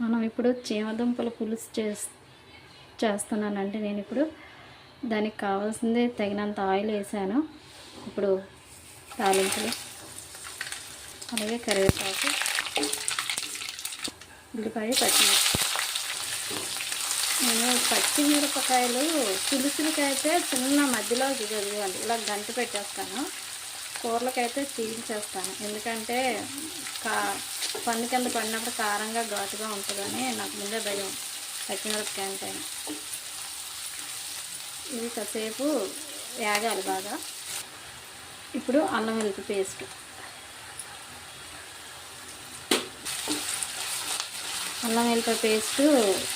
మనం ఇప్పుడు చీమదుంపల పులుసు చే చేస్తున్నానండి. నేను ఇప్పుడు దానికి కావాల్సింది తగినంత ఆయిల్ వేసాను. ఇప్పుడు తాలింపులు అలాగే కరివేపాకు ఉల్లిపాయ పచ్చిమిరపకాయ నేను పచ్చిమిరపకాయలు పులుసులకైతే చిన్న మధ్యలో ఇదిగోండి ఇలా గంట పెట్టేస్తాను. కూరలకైతే చీల్చేస్తాను ఎందుకంటే కా పన్ను కింద పడినప్పుడు కారంగా ఘాటుగా ఉంటుందని నాకు ముందే భయం. పచ్చిమిరపకాయ అంటే ఇది కాసేపు వేగాలి బాగా. ఇప్పుడు అల్లం వెల్లుల్లి పేస్ట్. అల్లం వెల్లుల్లి పేస్ట్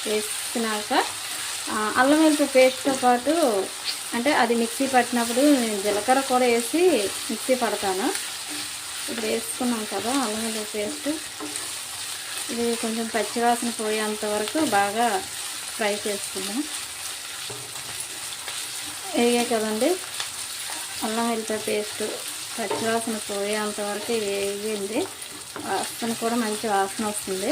వేసినాక అల్లం వెల్లుల్లి పేస్ట్తో పాటు అంటే అది మిక్సీ పట్టినప్పుడు నేను జీలకర్ర కూడా వేసి మిక్సీ పడతాను. ఇప్పుడు వేసుకున్నాం కదా అల్లం వెల్లుల్లి పేస్ట్. ఇది కొంచెం పచ్చివాసన పోయేంత వరకు బాగా ఫ్రై చేసుకుందాం. వేగే కదండి అల్లం వెల్లిపాయ పేస్ట్ పచ్చివాసన పోయేంత వరకు వేగింది. వాసన కూడా మంచి వాసన వస్తుంది.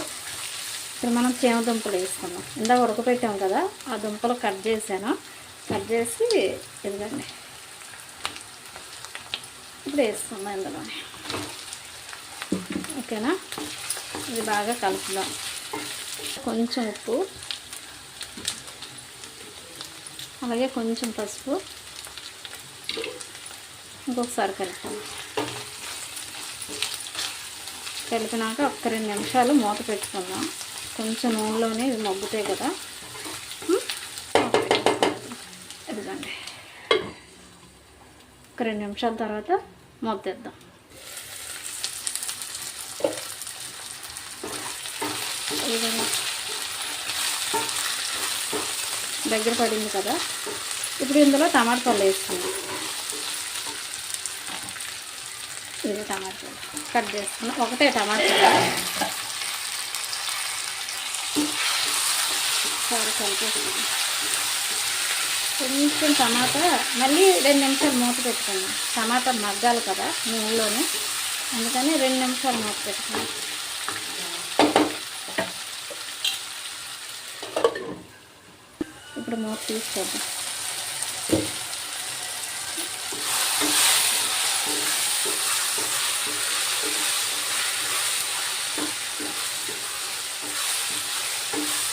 ఇప్పుడు మనం చేమ దుంపలు వేసుకున్నాం ఇందాక ఉడకపెట్టాం కదా ఆ దుంపలు కట్ చేశాను. కట్ చేసి ఇదిగండి. ఇప్పుడు వేసుకుందాం ఇందులోనే. ఓకేనా? ఇది బాగా కలుపుదాం. కొంచెం ఉప్పు. అలాగే కొంచెం పసుపు. ఇంకొకసారి కలుపుతాం కలిపినాక ఒక్క రెండు నిమిషాలు మూత పెట్టుకుందాం. కొంచెం నూనెలోనే ఇవి మగ్గుతాయి కదా. ఇదిగండి. ఒక రెండు నిమిషాల తర్వాత మూత తెద్దాం. ఇదిగోండి. దగ్గర పడింది కదా. ఇప్పుడు ఇందులో టమాటా పళ్ళు వేసుకున్నాం ఇది టమాటా పళ్ళు. కట్ చేసుకున్నాం. ఒకటే టమాటా పళ్ళు. సరే కలిపేసుకుందాం కొంచెం టమాటా మళ్ళీ రెండు నిమిషాలు మూత పెట్టుకున్నాం టమాటా మగ్గాలి కదా నూనెలోనే. అందుకని రెండు నిమిషాలు మూత పెట్టుకున్నాం. ఇప్పుడు మూత తీసుకోద్దాం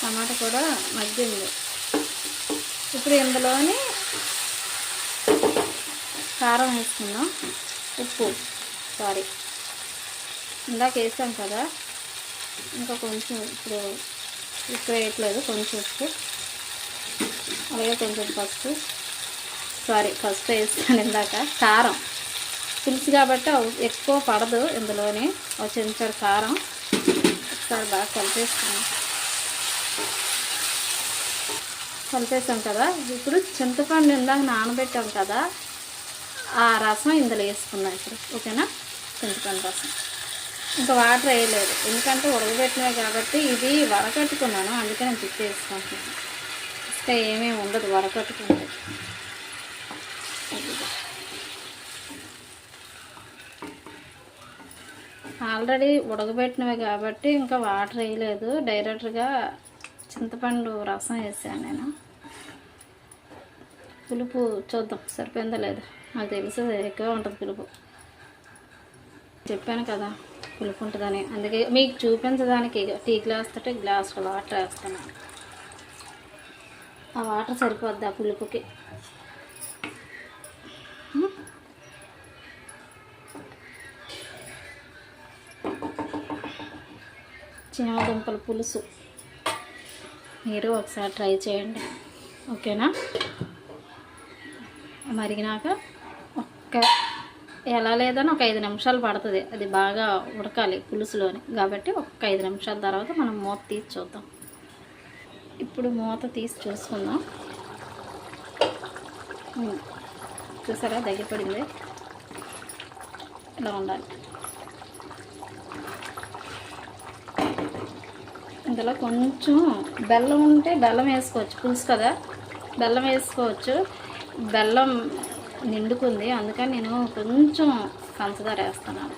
టమాటా కూడా మగ్గింది. ఇప్పుడు ఇందులోని కారం వేసుకుందాం. ఉప్పు సారీ. ఇందాక వేసాం కదా. ఇంకా కొంచెం ఇప్పుడు ఉప్పు వేయట్లేదు కొంచెం ఉప్పు. అలాగే కొంచెం పసుపు. సారీ పసుపు వేస్తాను ఇందాక. కారం. పులుసు కాబట్టి ఎక్కువ పడదు ఇందులోని. ఒక చెంచాడు కారం. ఒకసారి బాగా కలిపేస్తాను కలిపేసాం కదా. ఇప్పుడు చింతపండు ఇందాక నానబెట్టాం కదా. ఆ రసం ఇందులో వేసుకున్నాం ఇప్పుడు. ఓకేనా? చింతపండు రసం. ఇంకా వాటర్ వేయలేదు. ఎందుకంటే ఉడకబెట్టినవి కాబట్టి ఇది వడకట్టుకున్నాను. అందుకే నేను తిప్పేసుకుంటున్నాను. వేసుకుంటున్నాను ఏమేమి ఉండదు వడకట్టుకుంటే ఆల్రెడీ ఉడకబెట్టినవి కాబట్టి ఇంకా వాటర్ వేయలేదు. డైరెక్ట్గా చింతపండు రసం వేసాను నేను. పులుపు చూద్దాం సరిపోయిందో లేదు? నాకు తెలుసు ఎక్కువ ఉంటుంది పులుపు. చెప్పాను కదా పులుపు ఉంటుందని. అందుకే మీకు చూపించడానికి టీ గ్లాస్ తోటి గ్లాస్ వాటర్ వేస్తున్నాను. ఆ వాటర్ సరిపోద్ది ఆ పులుపుకి. చీమదుంపల పులుసు. మీరు ఒకసారి ట్రై చేయండి. ఓకేనా? మరిగినాక ఒక్క ఎలా లేదని ఒక ఐదు నిమిషాలు పడుతుంది. అది బాగా ఉడకాలి పులుసులోని. కాబట్టి ఒక ఐదు నిమిషాల తర్వాత మనం మూత తీసి చూద్దాం. ఇప్పుడు మూత తీసి చూసుకుందాం. చూసారా? దగ్గర పడింది ఇలా ఉండాలి. ఇందులో కొంచెం బెల్లం ఉంటే బెల్లం వేసుకోవచ్చు. పులుసు కదా? బెల్లం వేసుకోవచ్చు. బెల్లం నిండుకుంది. అందుకని నేను కొంచెం పంచదార వేస్తున్నాను.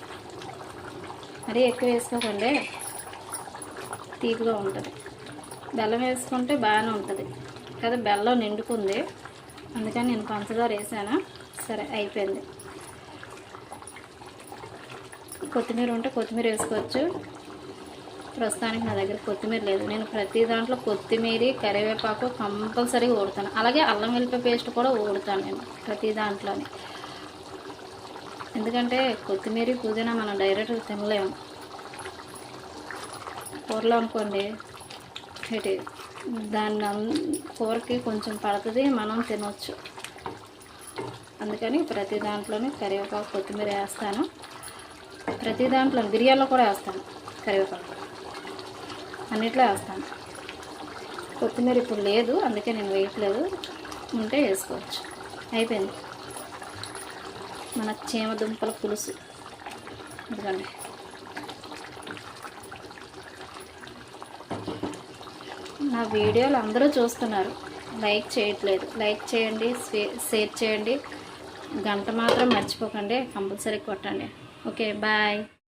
మరీ ఎక్కువ వేసుకోకండి. తీపిగా ఉంటుంది. బెల్లం వేసుకుంటే బాగానే ఉంటుంది. కదా బెల్లం నిండుకుంది. అందుకని నేను పంచదార వేసాను. సరే అయిపోయింది. కొత్తిమీర ఉంటే కొత్తిమీర వేసుకోవచ్చు. ప్రస్తుతానికి నా దగ్గర కొత్తిమీర లేదు. నేను ప్రతి దాంట్లో కొత్తిమీర కరివేపాకు కంపల్సరీగా ఓడుతాను అలాగే అల్లం వెల్లిపాయ పేస్ట్ కూడా ఓడుతాను నేను ప్రతి దాంట్లోనే. ఎందుకంటే కొత్తిమీర పుదీనా మనం డైరెక్ట్గా తినలేము. కూరలో అనుకోండి ఇటు దాన్ని కూరకి కొంచెం పడుతుంది మనం తినొచ్చు. అందుకని ప్రతి దాంట్లోనే కరివేపాకు కొత్తిమీర వేస్తాను. ప్రతి దాంట్లో బిర్యానీలో కూడా వేస్తాను కరివేపాకు. అన్నిట్లో వేస్తాను. కొత్తిమీర ఇప్పుడు లేదు అందుకే నేను వేయట్లేదు. ఉంటే వేసుకోవచ్చు. అయిపోయింది. మన చీమ దుంపల పులుసు. ఇదిగోండి. నా వీడియోలు అందరూ చూస్తున్నారు. లైక్ చేయట్లేదు. లైక్ చేయండి షేర్ చేయండి. గంట మాత్రం మర్చిపోకండి. కంపల్సరీ కొట్టండి. Okay bye.